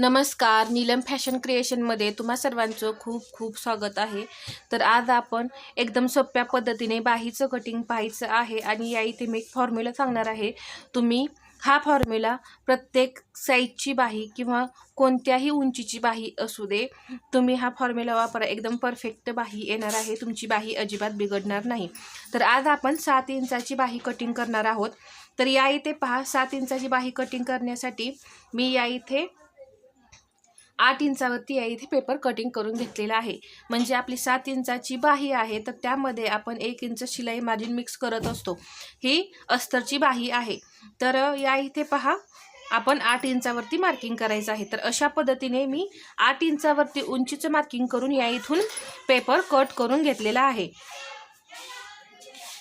नमस्कार नीलम फॅशन क्रिएशनमध्ये तुम्हा सर्वांचं खूप खूप स्वागत आहे. तर आज आपण एकदम सोप्या पद्धतीने बाहीचं कटिंग पाहायचं आहे आणि या इथे मी एक फॉर्म्युला सांगणार आहे. तुम्ही हा फॉर्म्युला प्रत्येक साईजची बाही किंवा कोणत्याही उंचीची बाही असू दे तुम्ही हा फॉर्म्युला वापरा. एकदम परफेक्ट बाही येणार आहे. तुमची बाही अजिबात बिघडणार नाही. तर आज आपण सात इंचाची बाही कटिंग करणार आहोत. तर या इथे पहा सात इंचाची बाही कटिंग करण्यासाठी मी या इथे आठ इंचावरती या इथे पेपर कटिंग करून घेतलेला आहे. म्हणजे आपली सात इंचाची बाही आहे तर त्यामध्ये आपण एक इंच शिलाई मार्जिन मिक्स करत असतो. ही अस्तरची बाही आहे. तर या इथे पहा आपण आठ इंचावरती मार्किंग करायचं आहे. तर अशा पद्धतीने मी आठ इंचावरती उंचीचं मार्किंग करून या इथून पेपर कट करून घेतलेला आहे.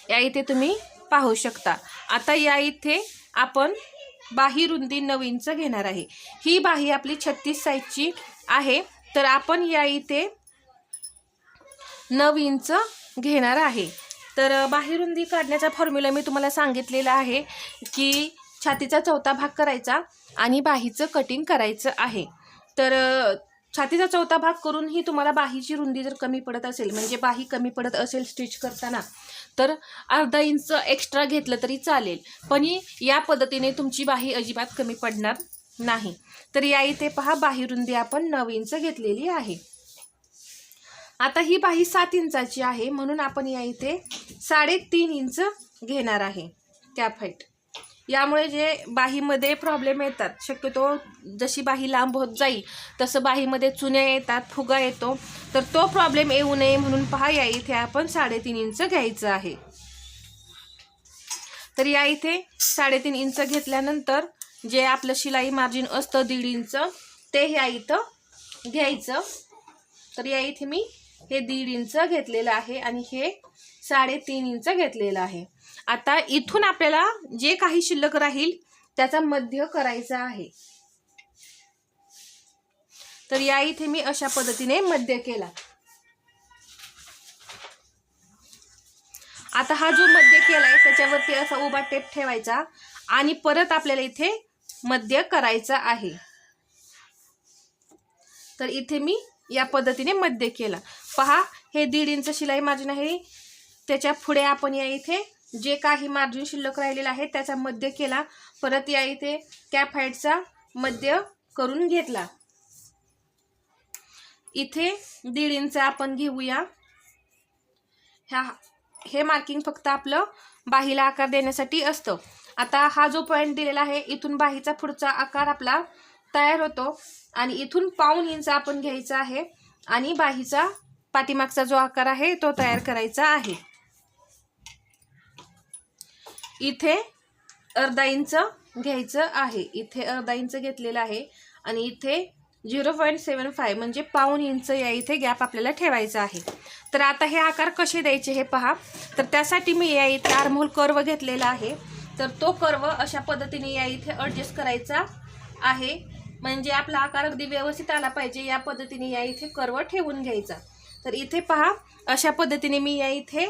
या इथे तुम्ही पाहू शकता. आता या इथे आपण बाही रुंदी नऊ इंच घेणार आहे. ही बाही आपली छत्तीस साईजची आहे. तर आपण या इथे नऊ इंच घेणार आहे. तर बाही रुंदी काढण्याचा फॉर्म्युला मी तुम्हाला सांगितलेला आहे की छातीचा चौथा भाग करायचा आणि बाहीचं कटिंग करायचं आहे. तर छातीचा चौथा भाग करूनही तुम्हाला बाहीची रुंदी जर कमी पडत असेल म्हणजे बाही कमी पडत असेल स्टिच करताना तर अर्धा इंच एक्स्ट्रा घेतलं तरी चालेल. पण या पद्धतीने तुमची बाही अजिबात कमी पडणार नाही. तर या इथे पहा बाही रुंदी आपण नऊ इंच घेतलेली आहे. आता ही बाही सात इंचाची आहे म्हणून आपण या इथे साडेतीन इंच घेणार आहे. कॅप हाईट यामुळे जे बाहीमध्ये प्रॉब्लेम येतात शक्यतो जशी बाही लांब होत जाईल तसं बाहीमध्ये चुन्या येतात फुगा येतो. तर तो प्रॉब्लेम येऊ नये म्हणून पहा या इथे आपण साडेतीन इंच घ्यायचं आहे. तर या इथे साडेतीन इंच घेतल्यानंतर जे आपलं शिलाई मार्जिन असतं दीड इंच ते ह्या इथं घ्यायचं. तर या इथे मी हे दीड इंच घेतलेलं आहे आणि हे साडेतीन इंच घेतलेलं आहे. आता इथून आपल्याला जे काही शिल्लक राहील त्याचा मध्य करायचा आहे. तर या इथे मी अशा पद्धतीने मध्य केला. आता हा जो मध्य केलाय त्याच्यावरती असा उभा टेप ठेवायचा आणि परत आपल्याला इथे मध्य करायचा आहे. तर इथे मी या पद्धतीने मध्य केला. पहा हे दीड इंच शिलाई मार्जिन आहे. त्याच्या पुढे आपण या इथे जे काही मार्जिन शिल्लक राहिलेलं आहे त्याचा मध्य केला. परत या इथे कॅप हाईटचा मध्य करून घेतला. इथे दीड इंच आपण घेऊया. ह्या हे मार्किंग फक्त आपलं बाहीला आकार देण्यासाठी असतं. आता हा जो पॉईंट दिलेला आहे इथून बाहीचा पुढचा आकार आपला तयार होतो. आणि इथून पाऊन इंच आपण घ्यायचा आहे आणि बाहीचा पाठीमागचा जो आकार आहे तो तयार करायचा आहे. इथे अर्धा इंच घ्यायचं आहे. इथे अर्धा इंच घेतलेलं आहे आणि इथे झिरो पॉईंट सेवन फाय म्हणजे पाऊन इंच या इथे गॅप आपल्याला ठेवायचा आहे. तर आता हे आकार कसे द्यायचे हे पहा. तर त्यासाठी मी या इथे आरमोल कर्व घेतलेला आहे. तर तो कर्व अशा पद्धतीने या इथे ॲडजस्ट करायचा आहे. म्हणजे आपला आकार अगदी व्यवस्थित आला पाहिजे या पद्धतीने या इथे कर्व ठेवून घ्यायचा. तर इथे पहा अशा पद्धतीने मी या इथे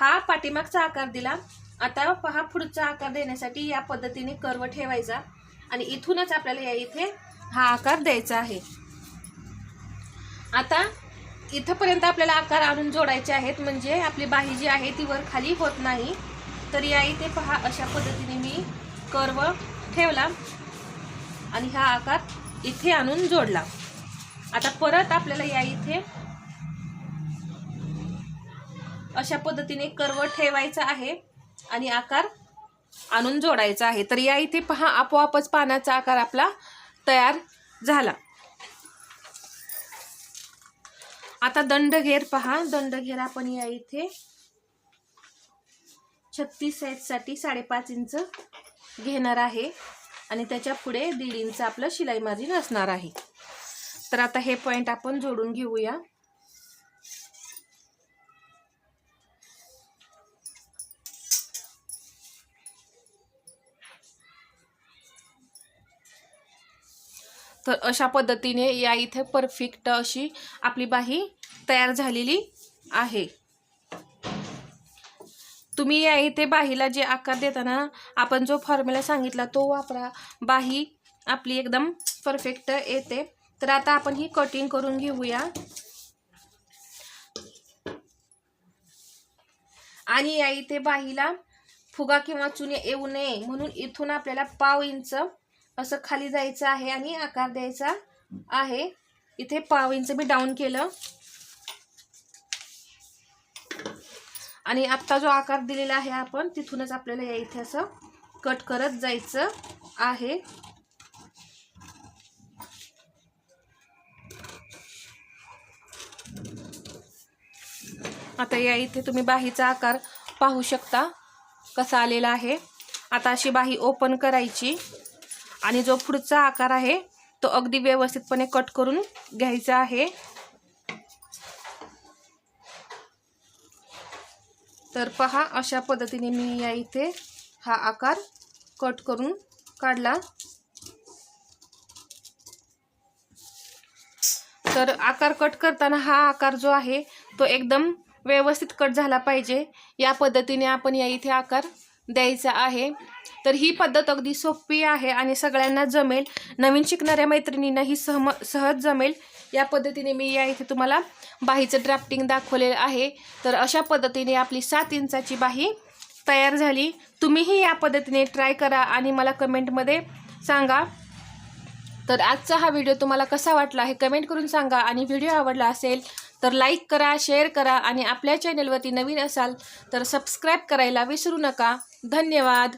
हा पाठीमागचा आकार दिला. आता पहा पुढचा आकार देण्यासाठी या पद्धतीने कर्व ठेवायचा. आणि इथूनच आपल्याला या इथे हा आकार द्यायचा आहे. आता इथंपर्यंत आपल्याला आकार आणून जोडायचे आहेत म्हणजे आपली बाही जी आहे ती वर खाली होत नाही. तर या इथे पहा अशा पद्धतीने मी कर्व ठेवला आणि हा आकार इथे आणून जोडला. आता परत आपल्याला या इथे अशा पद्धतीने कर्व ठेवायचा आहे आणि आकार आणून जोडायचा आहे. तर या इथे पहा आपोआपच पानाचा आकार आपला तयार झाला. आता दंडघेर पहा. दंडघेर आपण या इथे छत्तीस साईजसाठी साडेपाच इंच घेणार आहे आणि त्याच्या पुढे दीड इंच आपलं शिलाई मार्जिन असणार आहे. तर आता हे पॉईंट आपण जोडून घेऊया. तर अशा पद्धतीने या इथे परफेक्ट अशी आपली बाही तयार झालेली आहे. तुम्ही या इथे बाहीला जे आकार देताना आपण जो फॉर्म्युला सांगितला तो वापरा. बाही आपली एकदम परफेक्ट येते. तर आता आपण ही कटिंग करून घेऊया. आणि या इथे बाहीला फुगा किंवा चुने येऊ नये म्हणून इथून आपल्याला पाव इंच असं खाली जायचं आहे आणि आकार द्यायचा आहे. इथे पाव इंच मी डाऊन केलं. आणि आत्ता जो आकार दिलेला आहे आपण तिथूनच आपल्याला या इथे असं कट करत जायचं आहे. आता या इथे तुम्ही बाहीचा आकार पाहू शकता कसा आलेला आहे. आता अशी बाही ओपन करायची. आणि जो पुढचा आकार आहे तो अगदी व्यवस्थितपणे कट करून घ्यायचा आहे. तर पहा अशा पद्धतीने मी या इथे हा आकार कट करून काढला. तर आकार कट करताना हा आकार जो आहे तो एकदम व्यवस्थित कट झाला पाहिजे. या पद्धतीने आपण या इथे आकार द्यायचा आहे. तर ही पद्धत अगदी सोपी आहे आणि सगळ्यांना जमेल. नवीन शिकणाऱ्या मैत्रिणींना ही सहम सहज जमेल. या पद्धतीने मी या इथे तुम्हाला बाहीचं ड्राफ्टिंग दाखवलेलं आहे. तर अशा पद्धतीने आपली सात इंचाची बाही तयार झाली. तुम्हीही या पद्धतीने ट्राय करा आणि मला कमेंटमध्ये सांगा. तर आजचा हा व्हिडिओ तुम्हाला कसा वाटला हे कमेंट करून सांगा आणि व्हिडिओ आवडला असेल तर लाईक करा शेअर करा आणि आपल्या चॅनलवरती नवीन असाल तर सबस्क्राईब करायला विसरू नका. धन्यवाद.